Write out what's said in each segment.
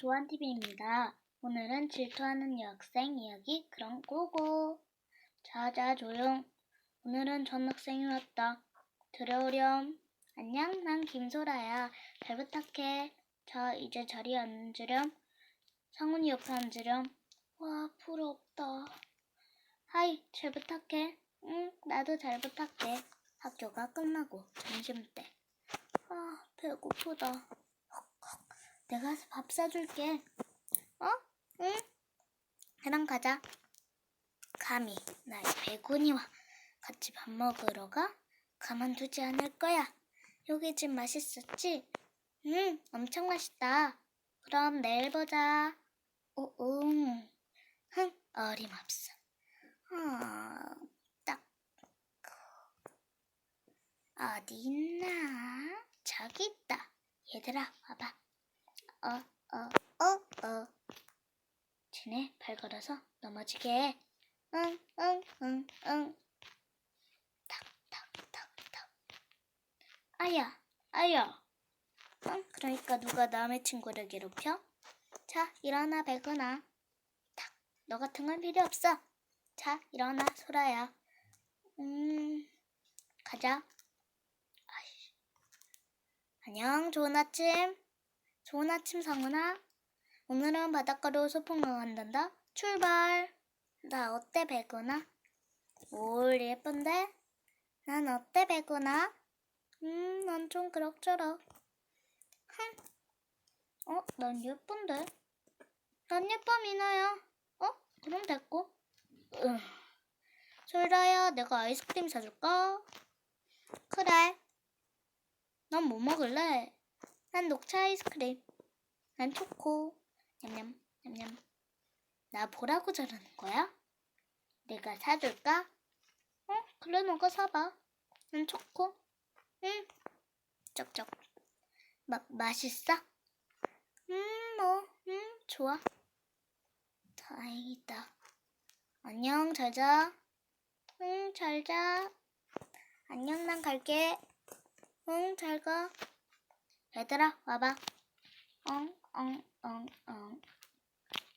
도안TV입니다. 오늘은 질투하는 여학생 이야기 그럼 고고. 자자 조용. 오늘은 전학생이 왔다. 들어오렴. 안녕, 난 김소라야. 잘 부탁해. 자, 이제 자리에 앉으렴. 상훈이 옆에 앉으렴. 와, 부럽다. 하이, 잘 부탁해. 응, 나도 잘 부탁해. 학교가 끝나고 점심때. 아, 배고프다. 내가 밥 사줄게. 어? 응? 그럼 가자. 감히 나의 배구니와 같이 밥 먹으러 가? 가만두지 않을 거야. 여기 집 맛있었지? 응, 엄청 맛있다. 그럼 내일 보자. 오, 응. 흥, 어림없어. 어, 딱. 어디 있나? 저기 있다. 얘들아, 와봐. 어, 어, 어, 어. 쟤네 발 걸어서 넘어지게 해. 응, 응, 응, 응. 탁, 탁, 탁, 탁. 아야, 아야. 응, 그러니까 누가 남의 친구를 괴롭혀? 자, 일어나, 백은아. 탁, 너 같은 건 필요 없어. 자, 일어나, 소라야. 음, 가자. 아이씨. 안녕, 좋은 아침. 좋은 아침, 성은아. 오늘은 바닷가로 소풍 나간단다. 출발. 나 어때, 배구나? 뭘 예쁜데? 난 어때, 배구나? 음, 난 좀 그럭저럭. 흥. 어, 난 예쁜데? 난 예뻐, 미나야. 어? 그럼 됐고. 으. 솔라야, 내가 아이스크림 사줄까? 그래. 넌뭐 먹을래? 난 녹차 아이스크림. 난 초코. 냠냠, 냠냠. 나 보라고 저러는 거야? 내가 사줄까? 어? 그래, 너가 사봐. 난 초코. 응. 쩍쩍. 마, 맛있어? 음, 뭐, 음, 좋아. 다행이다. 안녕, 잘 자. 응, 잘 자. 안녕, 난 갈게. 응, 잘 가. 얘들아, 와봐. 엉, 엉, 엉, 엉.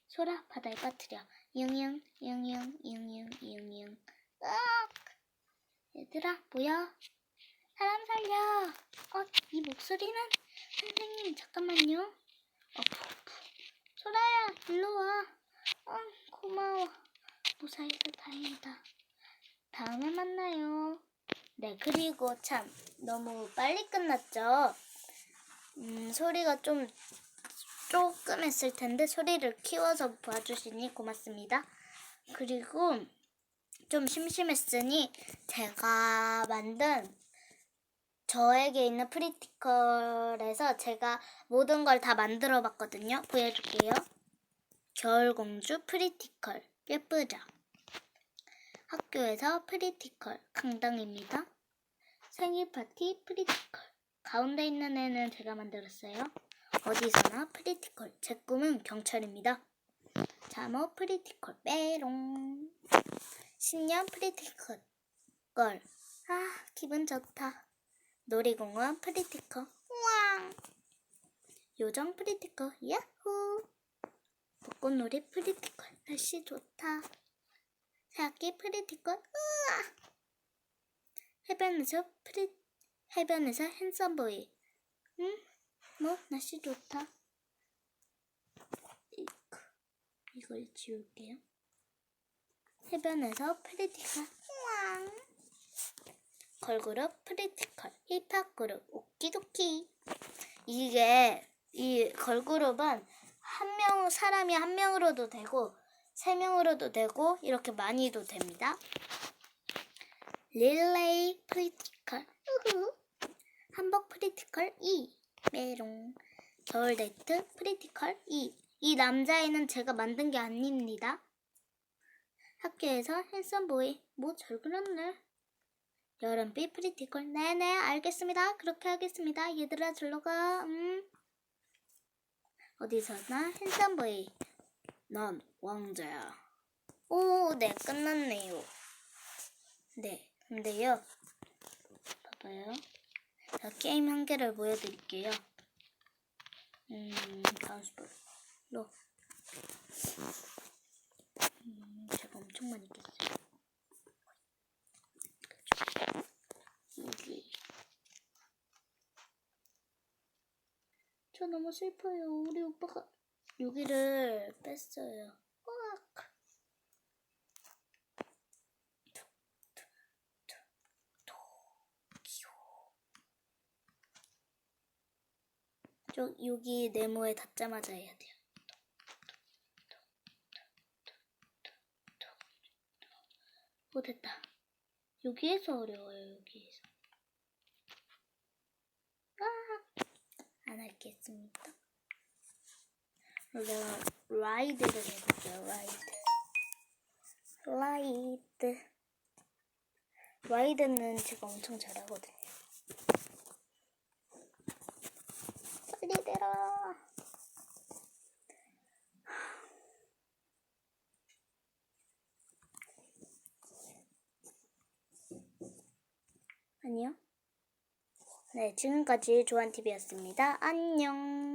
소라, 바다에 빠뜨려. 융융, 융융, 융융, 융융. 으악! 얘들아, 뭐야? 사람 살려. 어, 이 목소리는? 선생님, 잠깐만요. 어, 푸, 푸. 소라야, 일로 와. 어, 고마워. 무사해서 다행이다. 다음에 만나요. 네, 그리고 참, 너무 빨리 끝났죠? 음, 소리가 좀 조금 했을 텐데 소리를 키워서 봐주시니 고맙습니다. 그리고 좀 심심했으니 제가 만든 저에게 있는 프리티컬에서 제가 모든 걸 다 만들어 봤거든요. 보여줄게요. 겨울공주 프리티컬 예쁘죠? 학교에서 프리티컬 강당입니다. 생일 파티 프리티컬 가운데 있는 애는 제가 만들었어요. 어디서나 프리티컬. 제 꿈은 경찰입니다. 잠옷 프리티컬. 빼롱. 신년 프리티컬. 걸. 아 기분 좋다. 놀이공원 프리티컬. 우왕 요정 프리티컬. 야호. 벚꽃놀이 프리티컬. 날씨 좋다. 새학기 프리티컬. 우와. 해변에서 프리 해변에서 핸섬보이. 응? 뭐? 날씨 좋다. 이크, 이걸 지울게요. 해변에서 프리티컬. 우왕 걸그룹 프리티컬. 힙합 그룹. 오키도키. 이게 이 걸그룹은 한 명 사람이 한 명으로도 되고 세 명으로도 되고 이렇게 많이도 됩니다. 릴레이 프리티컬. 우후 한복 프리티컬 2 메롱 겨울 데이트 프리티컬 2 이 남자애는 제가 만든 게 아닙니다. 학교에서 핸섬 보이 뭐잘 그렸네. 여름비 프리티컬 네네 알겠습니다. 그렇게 하겠습니다. 얘들아 절로 가. 음. 어디서나 핸섬 보이 난 왕자야. 오, 네 끝났네요. 네, 근데요. 봐봐요. 자, 게임 한 개를 보여드릴게요. 음, 다운스볼. 너. 음, 제가 엄청 많이 깼어요. 여기. 저 너무 슬퍼요. 우리 오빠가 여기를 뺐어요. 으악. 저 여기 네모에 닿자마자 해야 돼요. 오 됐다. 여기에서 어려워요. 여기에서. 아, 안 할겠습니다. 내가 라이드를 해볼게요. 라이드. 라이드. 라이드는 제가 엄청 잘하거든요. 내라. 아니요. 네, 지금까지 조한TV였습니다. 안녕.